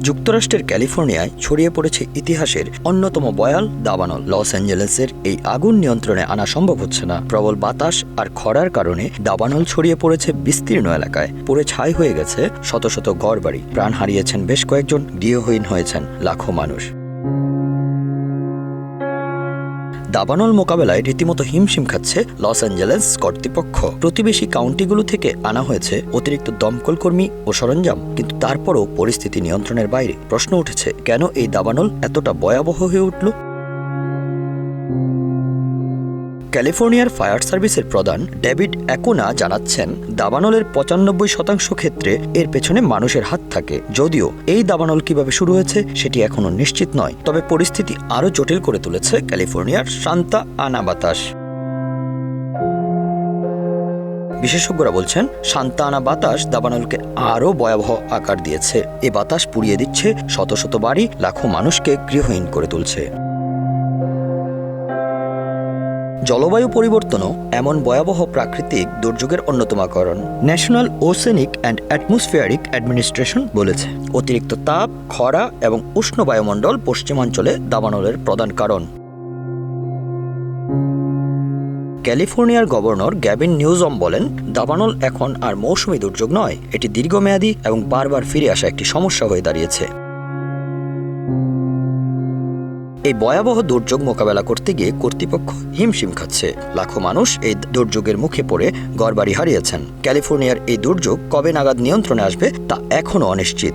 যুক্তরাষ্ট্রের ক্যালিফোর্নিয়ায় ছড়িয়ে পড়েছে ইতিহাসের অন্যতম বয়াল, দাবানল। লস অ্যাঞ্জেলেসের এই আগুন নিয়ন্ত্রণে আনা সম্ভব হচ্ছে না। প্রবল বাতাস আর খরার কারণে দাবানল ছড়িয়ে পড়েছে বিস্তীর্ণ এলাকায়। পুরে ছাই হয়ে গেছে শত শত ঘরবাড়ি। প্রাণ হারিয়েছেন বেশ কয়েকজন গৃহহীন হয়েছেন লাখো মানুষ। দাবানল মোকাবেলায় রীতিমতো হিমশিম খাচ্ছে লস অ্যাঞ্জেলেস কর্তৃপক্ষ। প্রতিবেশী কাউন্টিগুলো থেকে আনা হয়েছে অতিরিক্ত দমকল কর্মী ও সরঞ্জাম, কিন্তু তারপরও পরিস্থিতি নিয়ন্ত্রণের বাইরে প্রশ্ন উঠেছে, কেন এই দাবানল এতটা ভয়াবহ হয়ে উঠল? ক্যালিফোর্নিয়ার ফায়ার সার্ভিসের প্রধান ডেভিড অ্যাকোনা জানাচ্ছেন, দাবানলের পঁচানব্বই শতাংশ ক্ষেত্রে এর পেছনে মানুষের হাত থাকে। যদিও এই দাবানল কীভাবে শুরু হয়েছে সেটি এখনও নিশ্চিত নয়। তবে পরিস্থিতি আরও জটিল করে তুলেছে ক্যালিফোর্নিয়ার শান্তা আনা বাতাস বিশেষজ্ঞরা বলছেন, শান্তা আনা বাতাস দাবানলকে আরও ভয়াবহ আকার দিয়েছে। এ বাতাস পুড়িয়ে দিচ্ছে শত শত বাড়ি, লাখো মানুষকে গৃহহীন করে তুলছে। জলবায়ু পরিবর্তনও এমন ভয়াবহ প্রাকৃতিক দুর্যোগের অন্যতম কারণ National Oceanic and Atmospheric Administration বলেছে, অতিরিক্ত তাপ, খরা এবং উষ্ণ বায়ুমণ্ডল পশ্চিমাঞ্চলে দাবানলের প্রধান কারণ। ক্যালিফোর্নিয়ার গভর্নর গ্যাবিন নিউজম বলেন, দাবানল এখন আর মৌসুমি দুর্যোগ নয়, এটি দীর্ঘমেয়াদী এবং বারবার ফিরে আসা একটি সমস্যা হয়ে দাঁড়িয়েছে। এই ভয়াবহ দুর্যোগ মোকাবেলা করতে গিয়ে কর্তৃপক্ষ হিমশিম খাচ্ছে। লাখো মানুষ এই দুর্যোগের মুখে পড়ে ঘরবাড়ি হারিয়েছেন। ক্যালিফোর্নিয়ার এই দুর্যোগ কবে নাগাদ নিয়ন্ত্রণে আসবে তা এখনও অনিশ্চিত।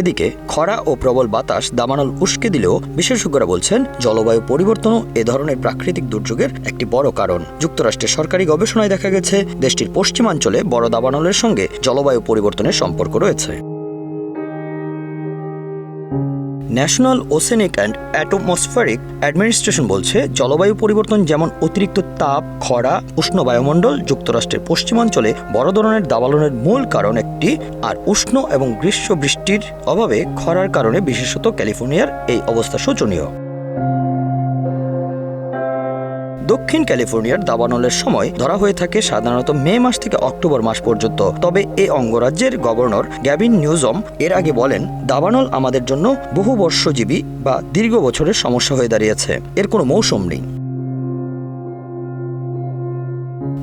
এদিকে খরা ও প্রবল বাতাস দামানল উস্কে দিলেও বিশেষজ্ঞরা বলছেন, জলবায়ু পরিবর্তনও এ ধরনের প্রাকৃতিক দুর্যোগের একটি বড় কারণ। যুক্তরাষ্ট্রের সরকারি গবেষণায় দেখা গেছে, দেশটির পশ্চিমাঞ্চলে বড় দাবানলের সঙ্গে জলবায়ু পরিবর্তনের সম্পর্ক রয়েছে। National Oceanic and Atmospheric Administration বলছে, জলবায়ু পরিবর্তন যেমন অতিরিক্ত তাপ, খরা, উষ্ণ বায়ুমণ্ডল যুক্তরাষ্ট্রের পশ্চিমাঞ্চলে বড় ধরনের দাবালনের মূল কারণ একটি, আর উষ্ণ এবং গ্রীষ্ম বৃষ্টির অভাবে খরার কারণে বিশেষত ক্যালিফোর্নিয়ার এই অবস্থা শোচনীয়। দক্ষিণ ক্যালিফোর্নিয়ার দাবানলের সময় ধরা হয়ে থাকে সাধারণত মে মাস থেকে অক্টোবর মাস পর্যন্ত। তবে এ অঙ্গরাজ্যের গভর্নর গ্যাবিন নিউজম এর আগে বলেন, দাবানল আমাদের জন্য বহু বর্ষজীবী বা দীর্ঘ বছরের সমস্যা হয়ে দাঁড়িয়েছে। এর কোনো মৌসুম নেই।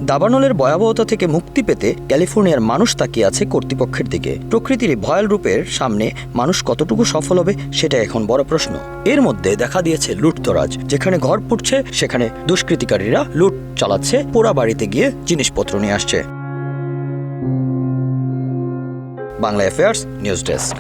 দাবানলের ভয়াবহতা থেকে মুক্তি পেতে ক্যালিফোর্নিয়ার মানুষ তাকিয়ে আছে কর্তৃপক্ষের দিকে। প্রকৃতির ভয়াল রূপের সামনে মানুষ কতটুকু সফল হবে সেটা এখন বড় প্রশ্ন। এর মধ্যে দেখা দিয়েছে লুটতরাজ, যেখানে ঘর পুড়ছে সেখানে দুষ্কৃতিকারীরা লুট চালাচ্ছে, পোড়া বাড়িতে গিয়ে জিনিসপত্র নিয়ে আসছে। Bangla affairs news desk.